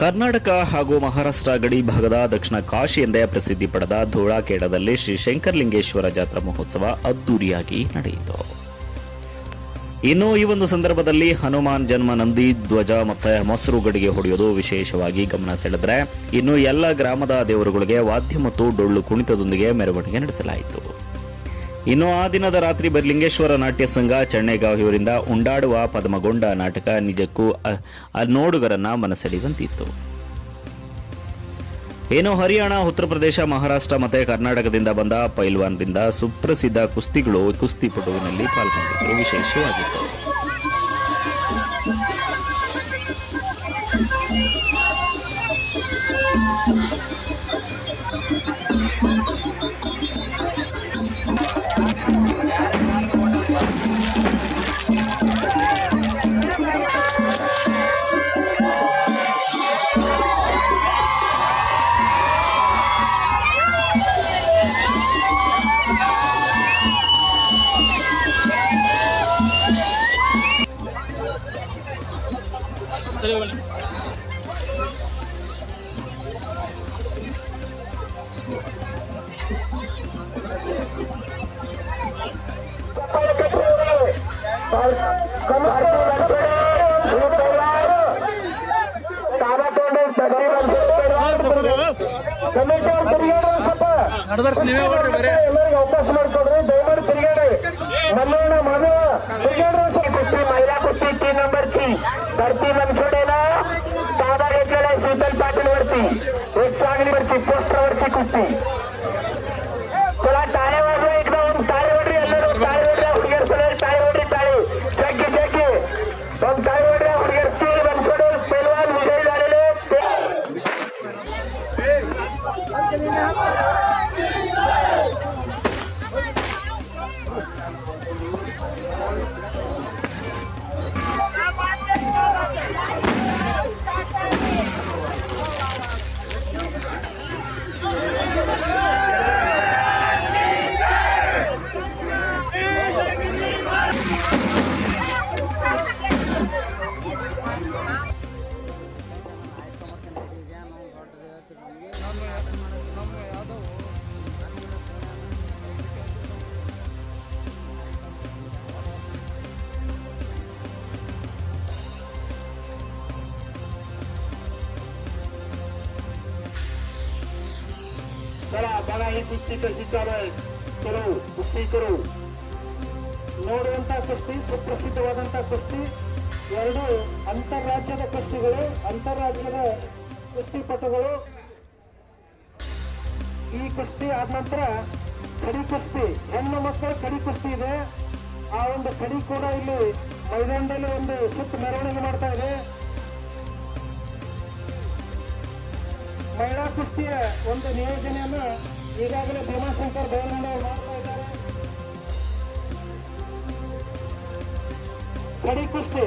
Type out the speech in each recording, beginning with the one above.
ಕರ್ನಾಟಕ ಹಾಗೂ ಮಹಾರಾಷ್ಟ್ರ ಗಡಿ ಭಾಗದ ದಕ್ಷಿಣ ಕಾಶಿ ಎಂದೇ ಪ್ರಸಿದ್ಧಿ ಪಡೆದ ಧೋಳಾಖೇಡದಲ್ಲಿ ಶ್ರೀ ಶಂಕರಲಿಂಗೇಶ್ವರ ಜಾತ್ರಾ ಮಹೋತ್ಸವ ಅದ್ದೂರಿಯಾಗಿ ನಡೆಯಿತು. ಇನ್ನು ಈ ಒಂದು ಸಂದರ್ಭದಲ್ಲಿ ಹನುಮಾನ್ ಜನ್ಮ ನಂದಿ ಧ್ವಜ ಮತ್ತು ಮೊಸರು ಗಡಿಗೆ ಹೊಡೆಯೋದು ವಿಶೇಷವಾಗಿ ಗಮನ ಸೆಳೆದರೆ ಇನ್ನು ಎಲ್ಲ ಗ್ರಾಮದ ದೇವರುಗಳಿಗೆ ವಾದ್ಯ ಮತ್ತು ಡೊಳ್ಳು ಕುಣಿತದೊಂದಿಗೆ ಮೆರವಣಿಗೆ ನಡೆಸಲಾಯಿತು. ಇನ್ನು ಆ ದಿನದ ರಾತ್ರಿ ಬರಲಿಂಗೇಶ್ವರ ನಾಟ್ಯ ಸಂಘ ಚೆನ್ನೈಗಾವ್ ಇವರಿಂದ ಉಂಡಾಡುವ ಪದ್ಮಗೊಂಡ ನಾಟಕ ನಿಜಕ್ಕೂ ನೋಡುಗರನ್ನ ಮನಸೆಳೆಯುವಂತಿತ್ತು. ಏನು ಹರಿಯಾಣ, ಉತ್ತರ ಪ್ರದೇಶ, ಮಹಾರಾಷ್ಟ್ರ ಮತ್ತೆ ಕರ್ನಾಟಕದಿಂದ ಬಂದ ಪೈಲ್ವಾನ್ರಿಂದ ಸುಪ್ರಸಿದ್ಧ ಕುಸ್ತಿಗಳು ಕುಸ್ತಿಪಟುವಿನಲ್ಲಿ ಪಾಲ್ಗೊಂಡಿದ್ದರು ವಿಶೇಷವಾಗಿತ್ತು. ಸರಿ ಬನ್ನಿ ಎಲ್ಲರಿಗೂ ಮಹಿಳಾ ಕುಟ್ಟಿ ಟೀ ನಂಬರ್ ಚಿ ಧರ್ತಿ ಮನ್ಸೋಡ कुस्ती तुला टाळे वाजवा एकदा टाळे वडरी हल्लो टाळे वडऱ्या हुडगर पडेल टाळे वडरी टाळे. चक्की चक्की. पण टाळे वडऱ्या हुडगर स्टील बनसोडे पैलवान विजयी झालेले चला बघा ही कुस्ती कशी चालू आहे करू कुस्ती करू ನೋಡುವಂತ ಕುಸ್ತಿ ಸುಪ್ರಸಿದ್ಧವಾದಂತಹ ಕುಸ್ತಿ ಎರಡು ಅಂತಾರಾಜ್ಯದ ಕುಸ್ತಿಗಳು ಅಂತಾರಾಜ್ಯದ ಕುಸ್ತಿಪಟುಗಳು ಈ ಕುಸ್ತಿ ಆದ ನಂತರ ಕಡಿ ಕುಸ್ತಿ, ಹೆಣ್ಣು ಮಕ್ಕಳ ಕಡಿ ಕುಸ್ತಿ ಇದೆ. ಆ ಒಂದು ಕಡಿ ಕೂಡ ಇಲ್ಲಿ ಮೈದಾನದಲ್ಲಿ ಒಂದು ಸುತ್ತ ಮೆರವಣಿಗೆ ಮಾಡ್ತಾ ಇದೆ. ಮಹಿಳಾ ಕುಸ್ತಿಯ ಒಂದು ನಿಯೋಜನೆಯನ್ನ ಈಗಾಗಲೇ ಭೀಮಾಶಂಕರ್ ದೇವನಂದ ಕಡಿ ಕುಸ್ತಿ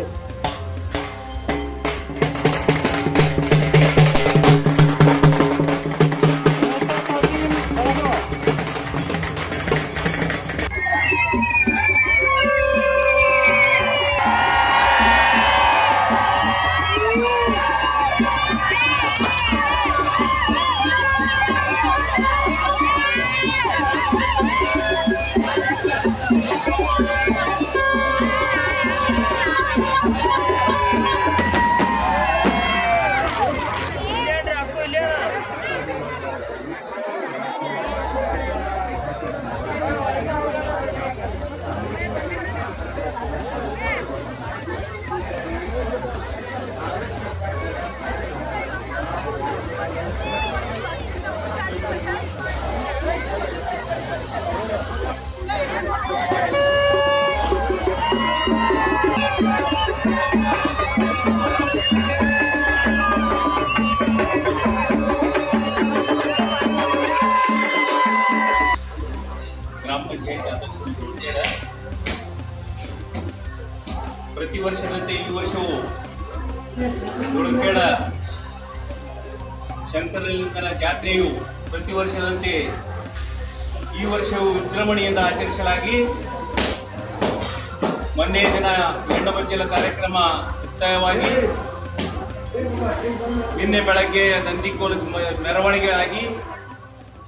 ಪ್ರತಿ ವರ್ಷದಂತೆ ಈ ವರ್ಷವೂ ಹುಡುಗೇಡ ಶಂಕರಲಿಂಗನ ಜಾತ್ರೆಯು ಪ್ರತಿ ವರ್ಷದಂತೆ ಈ ವರ್ಷವೂ ವಿಜೃಂಭಣೆಯಿಂದ ಆಚರಿಸಲಾಗಿ ಮೊನ್ನೆ ದಿನ ಗಂಡಮಜ್ಜಲ ಕಾರ್ಯಕ್ರಮ ಮುಕ್ತಾಯವಾಗಿ ನಿನ್ನೆ ಬೆಳಗ್ಗೆ ನಂದಿಕೋಲು ಮೆರವಣಿಗೆ ಆಗಿ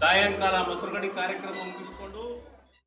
ಸಾಯಂಕಾಲ ಮೊಸರುಗಡಿ ಕಾರ್ಯಕ್ರಮ ಮುಗಿಸಿಕೊಂಡು